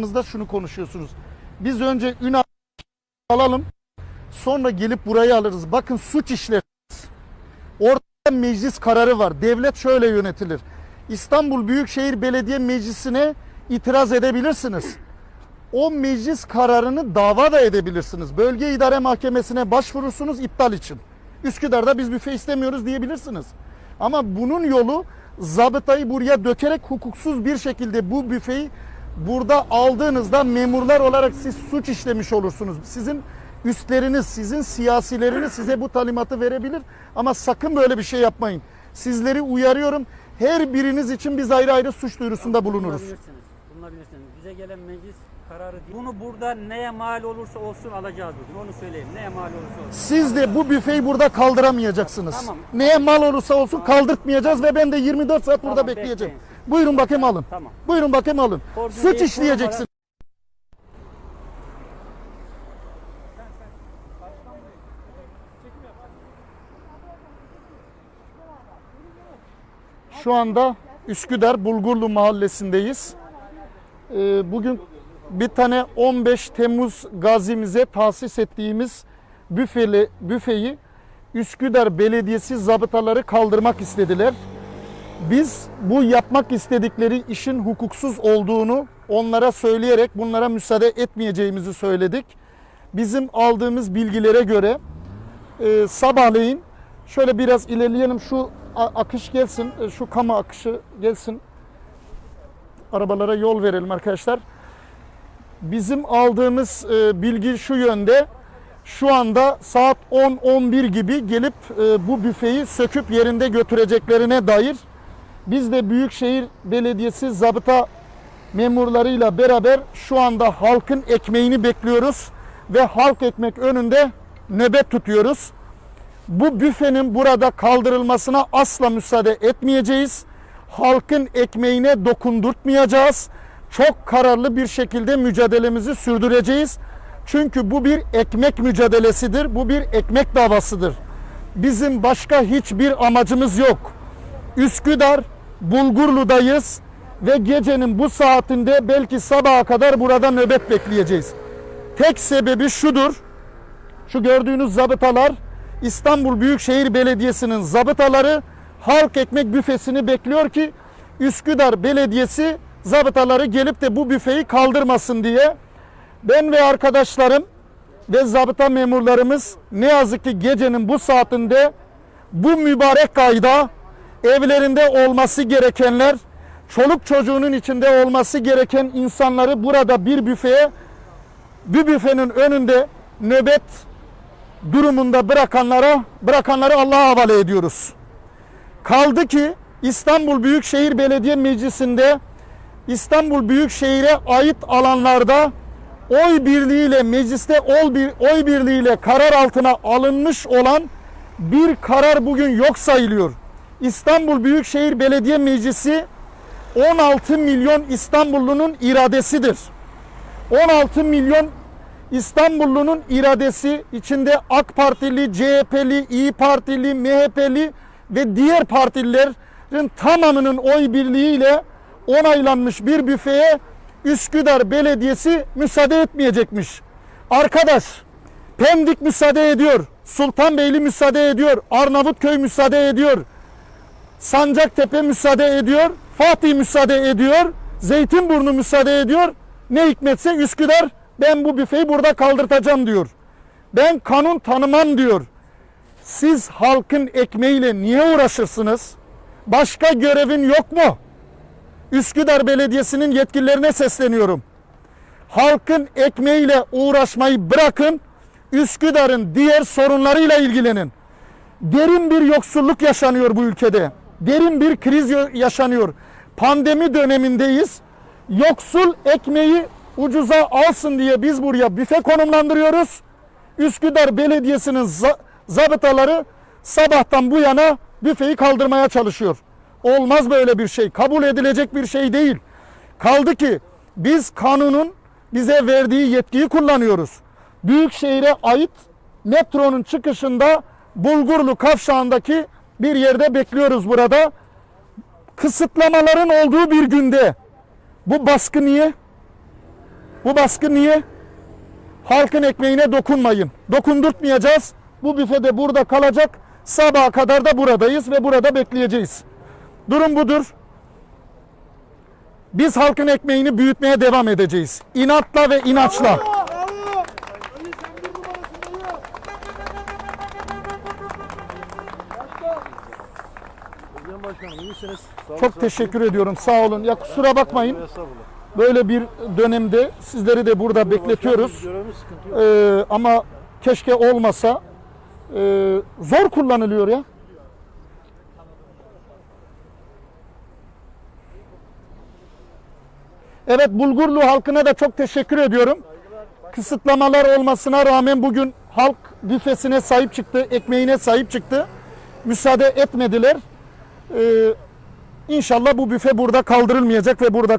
Aranızda şunu konuşuyorsunuz. Biz önce ün alalım. Sonra gelip burayı alırız. Bakın suç işler. Orada meclis kararı var. Devlet şöyle yönetilir. İstanbul Büyükşehir Belediye Meclisi'ne itiraz edebilirsiniz. O meclis kararını dava da edebilirsiniz. Bölge İdare Mahkemesi'ne başvurursunuz iptal için. Üsküdar'da biz büfe istemiyoruz diyebilirsiniz. Ama bunun yolu zabıtayı buraya dökerek hukuksuz bir şekilde bu büfeyi burada aldığınızda memurlar olarak siz suç işlemiş olursunuz. Sizin üstleriniz, sizin siyasileriniz size bu talimatı verebilir ama sakın böyle bir şey yapmayın. Sizleri uyarıyorum. Her biriniz için biz ayrı ayrı suç duyurusunda bulunuruz. Bulunabilirsiniz. Bulunabilirsiniz. Bize gelen meclis kararı değil. Bunu burada neye mal olursa olsun alacağız bugün. Onu söyleyeyim. Neye mal olursa olsun. Siz de bu büfeyi burada kaldıramayacaksınız. Tamam. Neye mal olursa olsun kaldırtmayacağız ve ben de 24 saat burada Tamam, bekleyeceğim. bekleyin. Buyurun bakayım alın. Tamam. Buyurun bakayım alın. Koordineli Suç işleyeceksin. Şu anda Üsküdar Bulgurlu mahallesindeyiz. Ee, bugün bir tane 15 Temmuz gazimize tahsis ettiğimiz büfeli, büfeyi Üsküdar Belediyesi zabıtaları kaldırmak istediler. Biz bu yapmak istedikleri işin hukuksuz olduğunu onlara söyleyerek bunlara müsaade etmeyeceğimizi söyledik. Bizim aldığımız bilgilere göre e, sabahleyin şöyle biraz ilerleyelim şu akış gelsin, e, şu kamu akışı gelsin. Arabalara yol verelim arkadaşlar. Bizim aldığımız e, bilgi şu yönde. Şu anda saat 10-11 gibi gelip e, bu büfeyi söküp yerinde götüreceklerine dair biz de Büyükşehir Belediyesi zabıta memurlarıyla beraber şu anda halkın ekmeğini bekliyoruz ve halk ekmek önünde nöbet tutuyoruz. Bu büfenin burada kaldırılmasına asla müsaade etmeyeceğiz. Halkın ekmeğine dokundurtmayacağız. Çok kararlı bir şekilde mücadelemizi sürdüreceğiz. Çünkü bu bir ekmek mücadelesidir. Bu bir ekmek davasıdır. Bizim başka hiçbir amacımız yok. Üsküdar, Bulgurlu'dayız ve gecenin bu saatinde belki sabaha kadar burada nöbet bekleyeceğiz. Tek sebebi şudur. Şu gördüğünüz zabıtalar İstanbul Büyükşehir Belediyesi'nin zabıtaları halk ekmek büfesini bekliyor ki Üsküdar Belediyesi zabıtaları gelip de bu büfeyi kaldırmasın diye. Ben ve arkadaşlarım ve zabıta memurlarımız ne yazık ki gecenin bu saatinde bu mübarek ayda evlerinde olması gerekenler, çoluk çocuğunun içinde olması gereken insanları burada bir büfeye, bir büfenin önünde nöbet durumunda bırakanlara, bırakanları Allah'a havale ediyoruz. Kaldı ki İstanbul Büyükşehir Belediye Meclisi'nde İstanbul Büyükşehir'e ait alanlarda oy birliğiyle mecliste oy, bir, oy birliğiyle karar altına alınmış olan bir karar bugün yok sayılıyor. İstanbul Büyükşehir Belediye Meclisi 16 milyon İstanbullunun iradesidir. 16 milyon İstanbullunun iradesi içinde AK Partili, CHP'li, İyi Partili, MHP'li ve diğer partilerin tamamının oy birliğiyle onaylanmış bir büfeye Üsküdar Belediyesi müsaade etmeyecekmiş. Arkadaş Pendik müsaade ediyor, Sultanbeyli müsaade ediyor, Arnavutköy müsaade ediyor, Sancaktepe müsaade ediyor, Fatih müsaade ediyor, Zeytinburnu müsaade ediyor. Ne hikmetse Üsküdar ben bu büfeyi burada kaldırtacağım diyor. Ben kanun tanımam diyor. Siz halkın ekmeğiyle niye uğraşırsınız? Başka görevin yok mu? Üsküdar Belediyesi'nin yetkililerine sesleniyorum. Halkın ekmeğiyle uğraşmayı bırakın. Üsküdar'ın diğer sorunlarıyla ilgilenin. Derin bir yoksulluk yaşanıyor bu ülkede. Derin bir kriz yo- yaşanıyor. Pandemi dönemindeyiz. Yoksul ekmeği ucuza alsın diye biz buraya büfe konumlandırıyoruz. Üsküdar Belediyesi'nin zabıtaları sabahtan bu yana büfeyi kaldırmaya çalışıyor. Olmaz böyle bir şey. Kabul edilecek bir şey değil. Kaldı ki biz kanunun bize verdiği yetkiyi kullanıyoruz. Büyükşehir'e ait metronun çıkışında Bulgurlu kavşağındaki bir yerde bekliyoruz burada. Kısıtlamaların olduğu bir günde bu baskı niye? Bu baskı niye? Halkın ekmeğine dokunmayın. Dokundurtmayacağız. Bu büfede burada kalacak. Sabaha kadar da buradayız ve burada bekleyeceğiz. Durum budur. Biz halkın ekmeğini büyütmeye devam edeceğiz. İnatla ve inançla. Çok teşekkür ediyorum. Sağ olun. Ya kusura bakmayın. Böyle bir dönemde sizleri de burada bekletiyoruz. Ee, ama keşke olmasa. Ee, zor kullanılıyor ya. Evet Bulgurlu halkına da çok teşekkür ediyorum. Kısıtlamalar olmasına rağmen bugün halk büfesine sahip çıktı, ekmeğine sahip çıktı. Müsaade etmediler. Ee, İnşallah bu büfe burada kaldırılmayacak ve burada